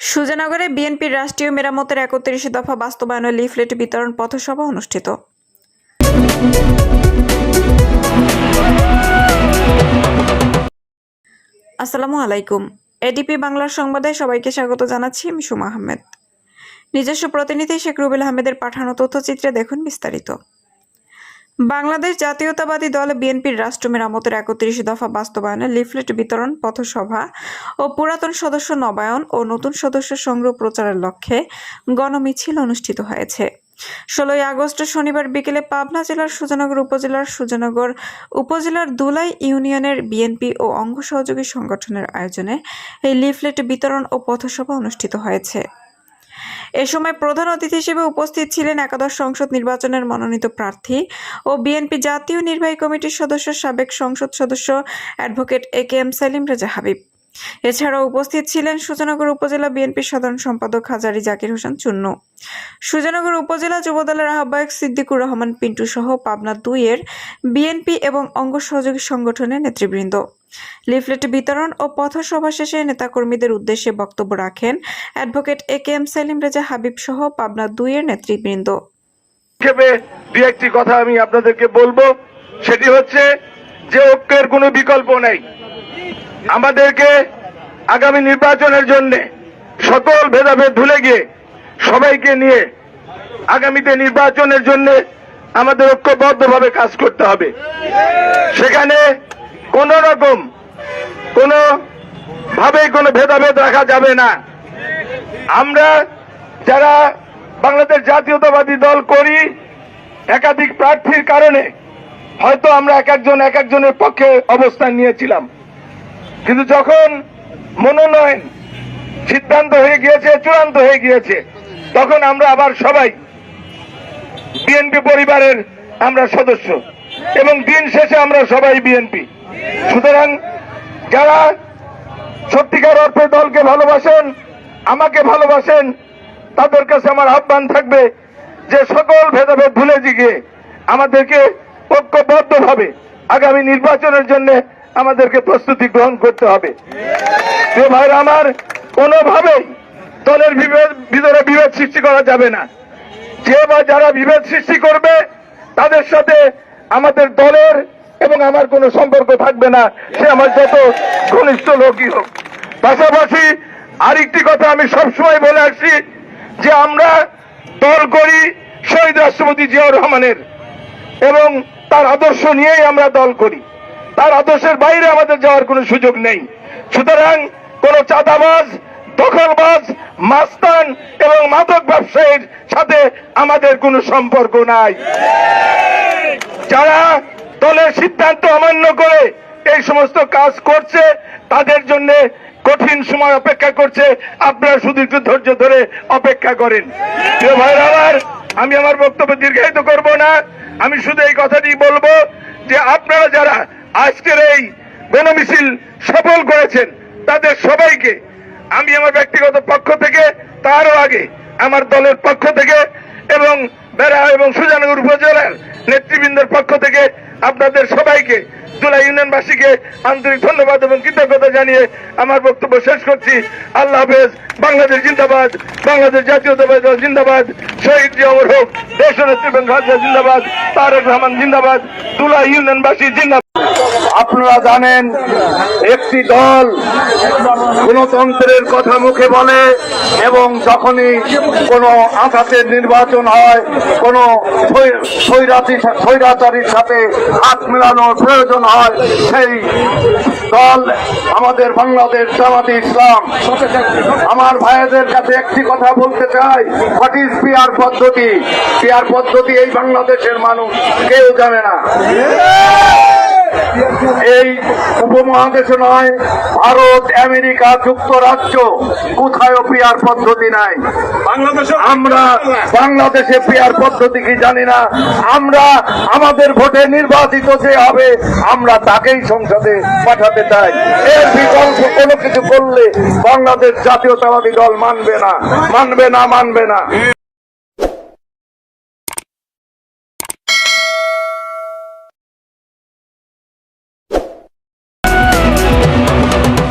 সুজানগরে বিএনপির রাষ্ট্রীয় মেরামতের একত্রিশ দফা বাস্তবায়নের লিফলেট বিতরণ পথসভা অনুষ্ঠিত। আসসালামু আলাইকুম। এডিপি বাংলার সংবাদে সবাইকে স্বাগত জানাচ্ছি, আমি সুমা আহমেদ। নিজস্ব প্রতিনিধি শেখ রুবেল আহমেদের পাঠানো তথ্যচিত্রে দেখুন বিস্তারিত। বাংলাদেশ জাতীয়তাবাদী দল বিএনপির রাষ্ট্র মেরামতের একত্রিশ দফা বাস্তবায়নে লিফলেট বিতরণ পথসভা ও পুরাতন সদস্য নবায়ন ও নতুন সদস্য সংগ্রহ প্রচারের লক্ষ্যে গণমিছিল অনুষ্ঠিত হয়েছে। ষোলোই আগস্ট শনিবার বিকেলে পাবনা জেলার সুজনগর উপজেলার সুজনগর উপজেলার দুলাই ইউনিয়নের বিএনপি ও অঙ্গ সহযোগী সংগঠনের আয়োজনে এই লিফলেট বিতরণ ও পথসভা অনুষ্ঠিত হয়েছে। এ সময় প্রধান অতিথি হিসেবে উপস্থিত ছিলেন একাদশ সংসদ নির্বাচনের মনোনীত প্রার্থী ও বিএনপি জাতীয় নির্বাহী কমিটির সদস্য, সাবেক সংসদ সদস্য advocate A K M Selim Reza Habib. এছাড়াও উপস্থিত ছিলেন সুজানগর উপজেলা বিএনপির সাধারণ সম্পাদক হাজারি জাকির হোসেন চুন্নু। সুজানগর উপজেলা যুবদলের আহ্বায়ক সিদ্দিকুর রহমান পিন্টু সহ পাবনা দুইয়ের বিএনপি এবং অঙ্গ সহযোগী সংগঠনের নেতৃবৃন্দ। লিফলেট বিতরণ ও পথসভা শেষে নেতাকর্মীদের উদ্দেশ্যে বক্তব্য রাখেন advocate A K M Selim Reza Habib সহ পাবনা দুইয়ের নেতৃবৃন্দ। দু একটি কথা আমি আপনাদেরকে বলব। সেটি হচ্ছে যে ঐক্যের কোনো বিকল্প নেই। আমাদেরকে আগামী নির্বাচনের জন্য সকল ভেদাভেদ ভুলে গিয়ে সবাইকে নিয়ে আগামীতে নির্বাচনের জন্য আমাদের ঐক্যবদ্ধভাবে কাজ করতে হবে। সেখানে কোন রকম কোন ভাবে কোনো ভেদাভেদ রাখা যাবে না। আমরা যারা বাংলাদেশ জাতীয়তাবাদী দল করি, একাধিক প্রার্থীর কারণে হয়তো আমরা এক একজন এক একজনের পক্ষে অবস্থান নিয়েছিলাম। কিন্তু যখন মনোনয়ন সিদ্ধান্ত হয়ে গিয়েছে, চূড়ান্ত হয়ে গিয়েছে, তখন আমরা আবার সবাই বিএনপি পরিবারের আমরা সদস্য এবং দিন শেষে আমরা সবাই বিএনপি। সুতরাং যারা সত্যিকার অর্থে দলকে ভালোবাসেন, আমাকে ভালোবাসেন, তাদের কাছে আমার আহ্বান থাকবে যে সকল ভেদাভেদ ভুলে গিয়ে আমাদেরকে ঐক্যবদ্ধভাবে আগামী নির্বাচনের জন্য আমাদেরকে প্রস্তুতি গ্রহণ করতে হবে। ভাইরা আমার, কোনোভাবেই দলের ভিতরে বিভেদ সৃষ্টি করা যাবে না। যে বা যারা বিভেদ সৃষ্টি করবে, তাদের সাথে আমাদের দলের এবং আমার কোনো সম্পর্ক থাকবে না। সে আমার যত ঘনিষ্ঠ লোকই হোক। পাশাপাশি আরেকটি কথা আমি সবসময় বলে আসছি, যে আমরা দল করি শহীদ রাষ্ট্রপতি জিয়াউর রহমানের এবং তার আদর্শ নিয়েই আমরা দল করি। তার আদর্শের বাইরে আমাদের যাওয়ার কোনো সুযোগ নেই। সুতরাং কোন চাঁদাবাজ, দখলবাজ, মাস্তান এবং মাদক ব্যবসায়ীর সাথে আমাদের কোনো সম্পর্ক নাই। যারা দলের সিদ্ধান্ত অমান্য করে এই সমস্ত কাজ করছে, তাদের জন্য কঠিন সময় অপেক্ষা করছে। আপনারা শুধু একটু ধৈর্য ধরে অপেক্ষা করেন। আমার আমি আমার বক্তব্য দীর্ঘায়িত করব না। আমি শুধু এই কথাটি বলব যে আপনারা যারা আজকের এই গণমিছিল সফল করেছেন, তাদের সবাইকে আমি আমার ব্যক্তিগত পক্ষ থেকে তারও আগে আমার দলের পক্ষ থেকে এবং বেড়া এবং সুজানগর উপজেলার নেতৃবৃন্দের পক্ষ থেকে আপনাদের সবাইকে, জুলাই ইউনিয়নবাসীকে আন্তরিক ধন্যবাদ এবং কৃতজ্ঞতা জানিয়ে আমার বক্তব্য শেষ করছি। আল্লাহ হাফেজ, বাংলাদেশ জিন্দাবাদ, বাংলাদেশ জাতীয়তাবাদ জিন্দাবাদ, শহীদ অমর হোক, দেশ নেত্রী জিন্দাবাদ, তারেক রহমান জিন্দাবাদ, জুলাই ইউনিয়নবাসী জিন্দাবাদ। আপনারা জানেন, একটি দল গণতন্ত্রের কথা মুখে বলে এবং যখনই কোনো আঘাতের নির্বাচন হয়, কোনো স্বৈ- স্বৈরাচী, স্বৈরাচারীর সাথে হাত মেলানোর প্রয়োজন হয়, সেই দল আমাদের বাংলাদেশ জামাতে ইসলাম। আমার ভাইদের কাছে একটি কথা বলতে চাই হোয়াট ইজ পিয়ার পদ্ধতি? পিয়ার পদ্ধতি এই বাংলাদেশের মানুষ কেউ জানে না। এই উপমহাদেশে নয় ভারত আমেরিকা যুক্তরাজ্য কোথায় পিয়ার পদ্ধতি নাই। আমরা বাংলাদেশে পিয়ার পদ্ধতি কি জানি না। আমরা আমাদের ভোটে নির্বাচিত যে হবে আমরা তাকেই সংসদে পাঠাতে চাই। এর বিকল্প কোনো কিছু করলে বাংলাদেশ জাতীয়তাবাদী দল মানবে না মানবে না মানবে না।